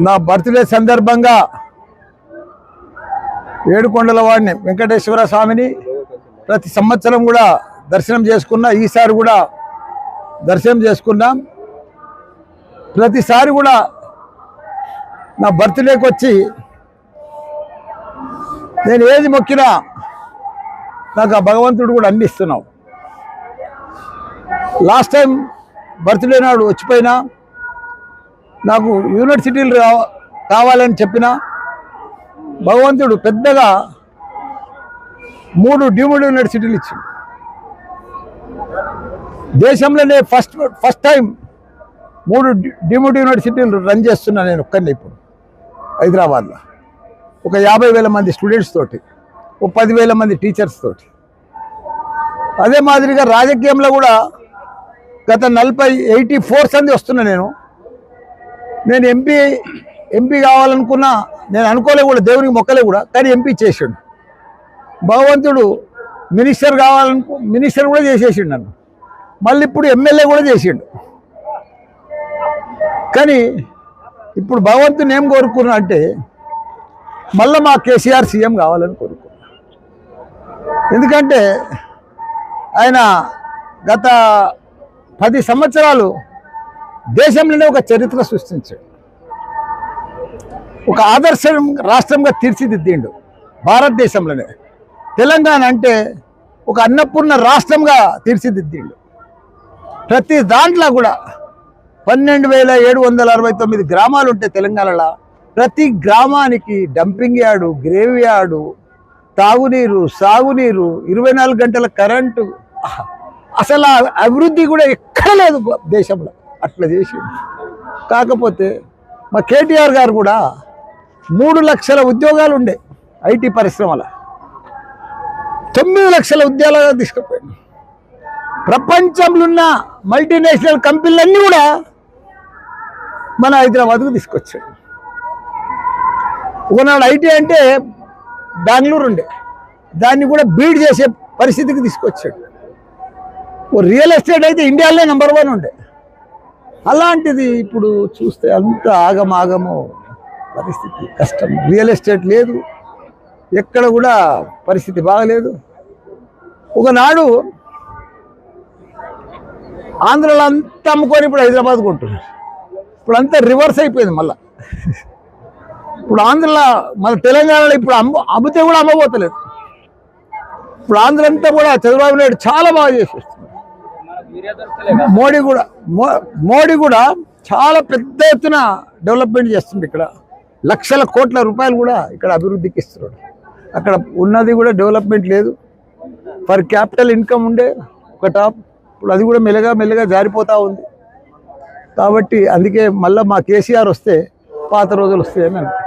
నా బర్త్డే సందర్భంగా ఏడుకొండల వాడిని వెంకటేశ్వర స్వామిని ప్రతి సంవత్సరం కూడా దర్శనం చేసుకున్నా ఈసారి కూడా దర్శనం చేసుకున్నాం. ప్రతిసారి కూడా నా బర్త్డేకి వచ్చి నేను ఏది మొక్కినా నాకు ఆ భగవంతుడు కూడా అందిస్తున్నావు లాస్ట్ టైం బర్త్డే నాడు వచ్చిపోయినా నాకు యూనివర్సిటీలు రా- కావాలని చెప్పిన భగవంతుడు పెద్దగా మూడు డీమ్డ్ యూనివర్సిటీలు ఇచ్చింది దేశంలోనే ఫస్ట్ ఫస్ట్ టైం మూడు డీమ్డ్ యూనివర్సిటీలు రన్ చేస్తున్నా నేను ఒక్కరిని ఇప్పుడు హైదరాబాద్లో. ఒక యాభై వేల మంది స్టూడెంట్స్ తోటి ఒక పదివేల మంది టీచర్స్ తోటి. అదే మాదిరిగా రాజకీయంలో కూడా గత నలభై ఎయిటీ ఫోర్స్ అంది వస్తున్నా నేను. నేను ఎంపీ ఎంపీ కావాలనుకున్నా నేను అనుకోలే కూడా దేవునికి మొక్కలే కూడా కానీ ఎంపీ చేసాడు. భగవంతుడు మినిస్టర్ కావాలనుకు మినిస్టర్ కూడా చేసేసిండు నన్ను. మళ్ళీ ఇప్పుడు ఎమ్మెల్యే కూడా చేసిండు. కానీ ఇప్పుడు భగవంతుని ఏం కోరుకున్నా అంటే మళ్ళీ మా కేసీఆర్ సీఎం కావాలని కోరుకున్నా. ఎందుకంటే ఆయన గత పది సంవత్సరాలు దేశంలోనే ఒక చరిత్ర సృష్టించాడు. ఒక ఆదర్శ రాష్ట్రంగా తీర్చిదిద్దిండు భారతదేశంలోనే. తెలంగాణ అంటే ఒక అన్నపూర్ణ రాష్ట్రంగా తీర్చిదిద్దిండు. ప్రతి దాంట్లో కూడా పన్నెండు వేల ఏడు వందల అరవై తొమ్మిది గ్రామాలు ఉంటాయి తెలంగాణలో ప్రతి గ్రామానికి డంపింగ్ యార్డు గ్రేవ్ యార్డు తాగునీరు సాగునీరు ఇరవై నాలుగు గంటల కరెంటు. అసలు అభివృద్ధి కూడా ఎక్కడ లేదు దేశంలో. అట్లా చేసి. కాకపోతే మా కేటీఆర్ గారు కూడా మూడు లక్షల ఉద్యోగాలు ఉండే ఐటీ పరిశ్రమల. తొమ్మిది లక్షల ఉద్యోగాలు తీసుకుపోయింది. ప్రపంచంలో ఉన్న మల్టీనేషనల్ కంపెనీలన్నీ కూడా మన హైదరాబాద్కు తీసుకొచ్చాడు ఒకనాడు ఐటీ అంటే బెంగళూరు ఉండే. దాన్ని కూడా బీడ్ చేసే పరిస్థితికి తీసుకొచ్చాడు. ఓ రియల్ ఎస్టేట్ అయితే ఇండియాలోనే నెంబర్ వన్ ఉండే. అలాంటిది ఇప్పుడు చూస్తే అంత ఆగమాగము పరిస్థితి కష్టం. రియల్ ఎస్టేట్ లేదు. ఎక్కడ కూడా పరిస్థితి బాగలేదు. ఒకనాడు ఆంధ్రలో అంతా అమ్ముకొని ఇప్పుడు హైదరాబాద్ కొంటున్నారు. ఇప్పుడు అంతా రివర్స్ అయిపోయింది మళ్ళా. ఇప్పుడు ఆంధ్రలో మన తెలంగాణలో ఇప్పుడు అమ్ము అమ్మితే కూడా అమ్మబోతలేదు. ఇప్పుడు ఆంధ్ర అంతా కూడా చంద్రబాబు నాయుడు చాలా బాగా చేసేస్తున్నారు మోడీ కూడా మో- మోడీ కూడా చాలా పెద్ద ఎత్తున డెవలప్మెంట్ చేస్తుంది ఇక్కడ. లక్షల కోట్ల రూపాయలు కూడా ఇక్కడ అభివృద్ధికి ఇస్తున్నాడు. అక్కడ ఉన్నది కూడా డెవలప్మెంట్ లేదు. ఫర్ క్యాపిటల్ ఇన్కమ్ ఉండే ఒక టాప్. ఇప్పుడు అది కూడా మెల్లగా మెల్లగా జారిపోతూ ఉంది. కాబట్టి అందుకే మళ్ళీ మా కేసీఆర్ వస్తే పాత రోజులు వస్తాయని అనుకుంటున్నాను